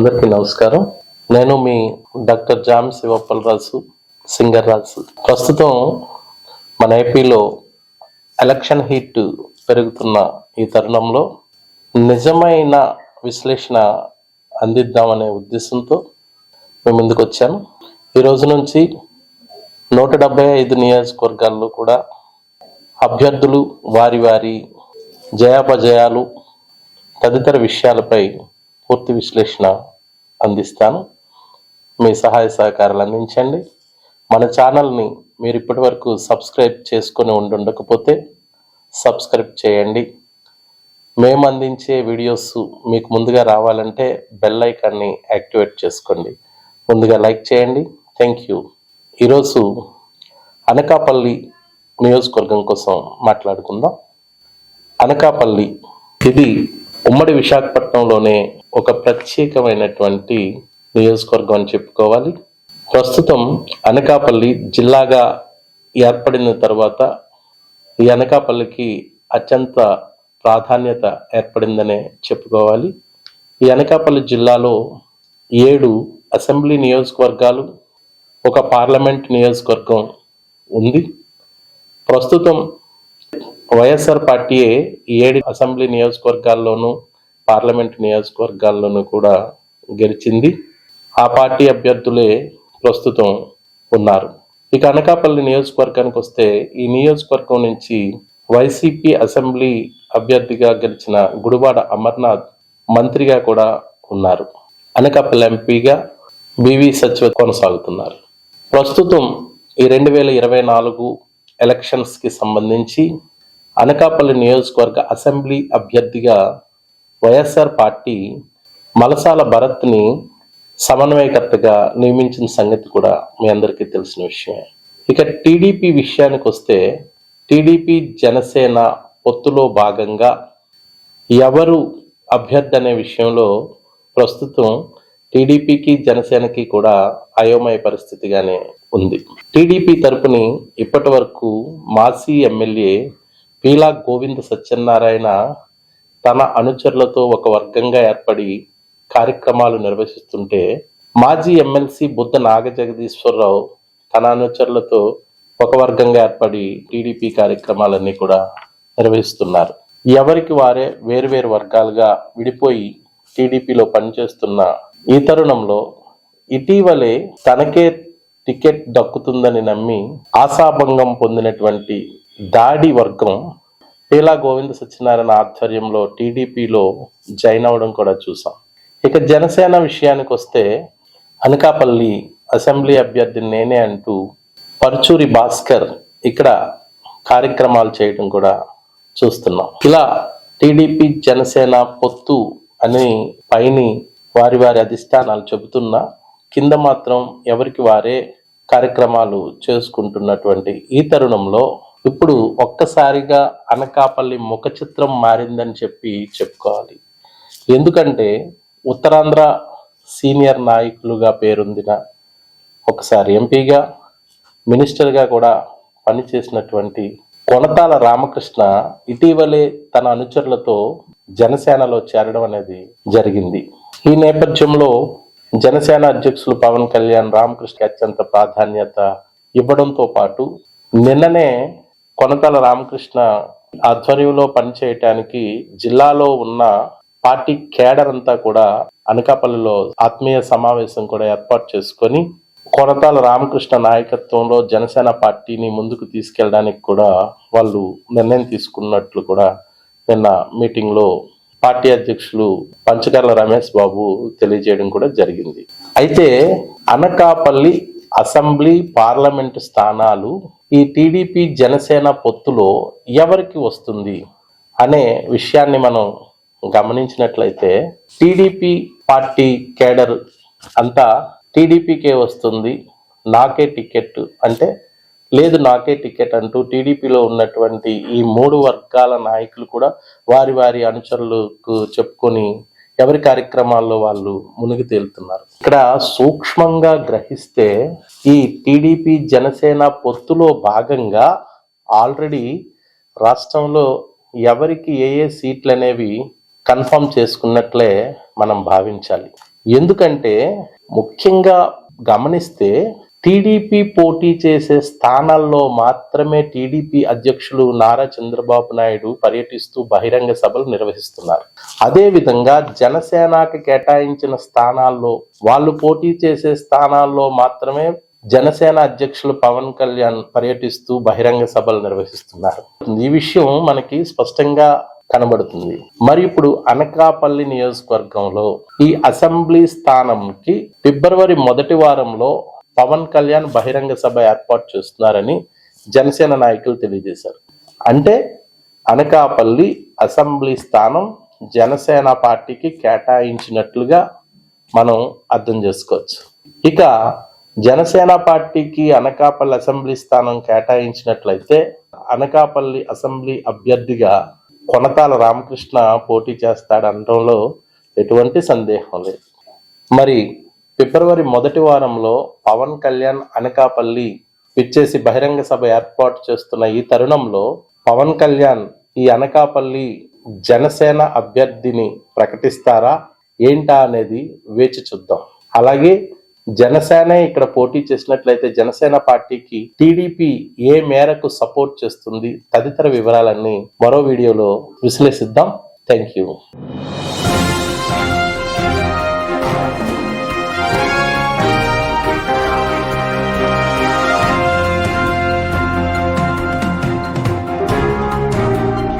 అందరికీ నమస్కారం. నేను మీ డాక్టర్ జామ్ శివప్పల్ రాజు సింగర్ రాజు. ప్రస్తుతం మన ఏపీలో ఎలక్షన్ హీట్ పెరుగుతున్న ఈ తరుణంలో నిజమైన విశ్లేషణ అందిద్దామనే ఉద్దేశంతో మేము ముందుకు వచ్చాను ఈ రోజు నుంచి నూట డెబ్బై ఐదు నియోజకవర్గాల్లో కూడా అభ్యర్థులు వారి వారి జయాపజయాలు తదితర విషయాలపై పూర్తి విశ్లేషణ అందిస్తాను. మీ సహాయ సహకారాలు అందించండి. మన ఛానల్ని మీరు ఇప్పటివరకు సబ్స్క్రైబ్ చేసుకొని ఉండుండకపోతే సబ్స్క్రైబ్ చేయండి. మేము అందించే వీడియోస్ మీకు ముందుగా రావాలంటే బెల్ ఐకాన్ని యాక్టివేట్ చేసుకోండి. ముందుగా లైక్ చేయండి. Thank you. ఈరోజు అనకాపల్లి నియోజకవర్గం కోసం మాట్లాడుకుందాం. అనకాపల్లి ఇది ఉమ్మడి విశాఖపట్నంలోనే ఒక ప్రత్యేకమైనటువంటి నియోజకవర్గం అని చెప్పుకోవాలి. ప్రస్తుతం అనకాపల్లి జిల్లాగా ఏర్పడిన తర్వాత ఈ అనకాపల్లికి అత్యంత ప్రాధాన్యత ఏర్పడిందనే చెప్పుకోవాలి. ఈ అనకాపల్లి జిల్లాలో ఏడు అసెంబ్లీ నియోజకవర్గాలు ఒక పార్లమెంట్ నియోజకవర్గం ఉంది. ప్రస్తుతం వైఎస్ఆర్ పార్టీయే ఏడు అసెంబ్లీ నియోజకవర్గాల్లోనూ పార్లమెంట్ నియోజకవర్గాల్లోనూ కూడా గెలిచింది. ఆ పార్టీ అభ్యర్థులే ప్రస్తుతం ఉన్నారు. ఇక అనకాపల్లి నియోజకవర్గానికి వస్తే ఈ నియోజకవర్గం నుంచి వైసీపీ అసెంబ్లీ అభ్యర్థిగా గెలిచిన గుడివాడ అమర్నాథ్ మంత్రిగా కూడా ఉన్నారు. అనకాపల్లి ఎంపీగా బివి సచివ కొనసాగుతున్నారు. ప్రస్తుతం ఈ రెండు వేల ఇరవై నాలుగు ఎలక్షన్స్కి సంబంధించి అనకాపల్లి నియోజకవర్గ అసెంబ్లీ అభ్యర్థిగా వైఎస్ఆర్ పార్టీ మలసాల భరత్ని సమన్వయకర్తగా నియమించిన సంగతి కూడా మీ అందరికీ తెలిసిన విషయమే. ఇక టీడీపీ విషయానికి వస్తే టీడీపీ జనసేన పొత్తులో భాగంగా ఎవరు అభ్యర్థి అనే విషయంలో ప్రస్తుతం టీడీపీకి జనసేనకి కూడా అయోమయ పరిస్థితిగానే ఉంది. టీడీపీ తరపుని ఇప్పటి వరకు మాజీ ఎమ్మెల్యే పీలా గోవింద సత్యనారాయణ తన అనుచరులతో ఒక వర్గంగా ఏర్పడి కార్యక్రమాలు నిర్వహిస్తుంటే మాజీ ఎమ్మెల్సీ బుద్ధ నాగజగదీశ్వరరావు తన అనుచరులతో ఒక వర్గంగా ఏర్పడి టీడీపీ కార్యక్రమాలన్నీ కూడా నిర్వహిస్తున్నారు. ఎవరికి వారే వేరువేరు వర్గాలుగా విడిపోయి టీడీపీలో పనిచేస్తున్న ఈ తరుణంలో ఇటీవలే తనకే టికెట్ దక్కుతుందని నమ్మి ఆశాభంగం పొందినటువంటి దాడి వర్గం పీలా గోవింద సత్యనారాయణ ఆధ్వర్యంలో టీడీపీలో జాయిన్ అవ్వడం కూడా చూసాం. ఇక జనసేన విషయానికి వస్తే అనకాపల్లి అసెంబ్లీ అభ్యర్థి నేనే అంటూ పరుచూరి భాస్కర్ ఇక్కడ కార్యక్రమాలు చేయడం కూడా చూస్తున్నాం. ఇలా టీడీపీ జనసేన పొత్తు అని పైని వారి వారి అధిష్టానాలు చెబుతున్నా కింద మాత్రం ఎవరికి వారే కార్యక్రమాలు చేసుకుంటున్నటువంటి ఈ తరుణంలో ఇప్పుడు ఒక్కసారిగా అనకాపల్లి ముఖ చిత్రం మారిందని చెప్పి చెప్పుకోవాలి. ఎందుకంటే ఉత్తరాంధ్ర సీనియర్ నాయకులుగా పేరొందిన ఒకసారి ఎంపీగా మినిస్టర్గా కూడా పనిచేసినటువంటి కొనతాల రామకృష్ణ ఇటీవలే తన అనుచరులతో జనసేనలో చేరడం అనేది జరిగింది. ఈ నేపథ్యంలో జనసేన అధ్యక్షులు పవన్ కళ్యాణ్ రామకృష్ణ అత్యంత ప్రాధాన్యత ఇవ్వడంతో పాటు నిన్ననే కొనతల రామకృష్ణ ఆధ్వర్యంలో పనిచేయటానికి జిల్లాలో ఉన్న పార్టీ కేడర్ అంతా కూడా అనకాపల్లిలో ఆత్మీయ సమావేశం కూడా ఏర్పాటు చేసుకొని కొనతాల రామకృష్ణ నాయకత్వంలో జనసేన పార్టీని ముందుకు తీసుకెళ్ళడానికి కూడా వాళ్ళు నిర్ణయం తీసుకున్నట్లు కూడా నిన్న మీటింగ్లో పార్టీ అధ్యక్షులు పంచకర్ల రమేష్ బాబు తెలియజేయడం కూడా జరిగింది. అయితే అనకాపల్లి అసెంబ్లీ పార్లమెంట్ స్థానాలు ఈ టీడీపీ జనసేన పొత్తులో ఎవరికి వస్తుంది అనే విషయాన్ని మనం గమనించినట్లయితే టీడీపీ పార్టీ కేడర్ అంతా టీడీపీకే వస్తుంది నాకే టికెట్ అంటే లేదు నాకే టికెట్ అంటూ టీడీపీలో ఉన్నటువంటి ఈ మూడు వర్గాల నాయకులు కూడా వారి వారి అనుచరులకు చెప్పుకొని ఎవరి కార్యక్రమాల్లో వాళ్ళు మునిగి తేలుతున్నారు? ఇక్కడ సూక్ష్మంగా గ్రహిస్తే ఈ టీడీపీ జనసేన పొత్తులో భాగంగా ఆల్రెడీ రాష్ట్రంలో ఎవరికి ఏ ఏ సీట్లు అనేవి కన్ఫర్మ్ చేసుకున్నట్లే మనం భావించాలి. ఎందుకంటే ముఖ్యంగా గమనిస్తే టీడీపీ పోటీ చేసే స్థానాల్లో మాత్రమే టీడీపీ అధ్యక్షులు నారా చంద్రబాబు నాయుడు పర్యటిస్తూ బహిరంగ సభలు నిర్వహిస్తున్నారు. అదేవిధంగా జనసేనకి కేటాయించిన స్థానాల్లో వాళ్ళు పోటీ చేసే స్థానాల్లో మాత్రమే జనసేన అధ్యక్షులు పవన్ కళ్యాణ్ పర్యటిస్తూ బహిరంగ సభలు నిర్వహిస్తున్నారు. ఈ విషయం మనకి స్పష్టంగా కనబడుతుంది. మరి ఇప్పుడు అనకాపల్లి నియోజకవర్గంలో ఈ అసెంబ్లీ స్థానంకి ఫిబ్రవరి మొదటి వారంలో పవన్ కళ్యాణ్ బహిరంగ సభ ఏర్పాటు చేస్తున్నారని జనసేన నాయకులు తెలియజేశారు. అంటే అనకాపల్లి అసెంబ్లీ స్థానం జనసేన పార్టీకి కేటాయించినట్లుగా మనం అర్థం చేసుకోవచ్చు. ఇక జనసేన పార్టీకి అనకాపల్లి అసెంబ్లీ స్థానం కేటాయించినట్లయితే అనకాపల్లి అసెంబ్లీ అభ్యర్థిగా కొనతాల రామకృష్ణ పోటీ చేస్తాడనడంలో ఎటువంటి సందేహం లేదు. మరి ఫిబ్రవరి మొదటి వారంలో పవన్ కళ్యాణ్ అనకాపల్లి పిచ్చేసి బహిరంగ సభ ఏర్పాటు చేస్తున్న ఈ తరుణంలో పవన్ కళ్యాణ్ ఈ అనకాపల్లి జనసేన అభ్యర్థిని ప్రకటిస్తారా ఏంటా అనేది వేచి చూద్దాం. అలాగే జనసేన ఇక్కడ పోటీ చేసినట్లయితే జనసేన పార్టీకి టీడీపీ ఏ మేరకు సపోర్ట్ చేస్తుంది తదితర వివరాలన్నీ మరో వీడియోలో విశ్లేషిద్దాం. Thank you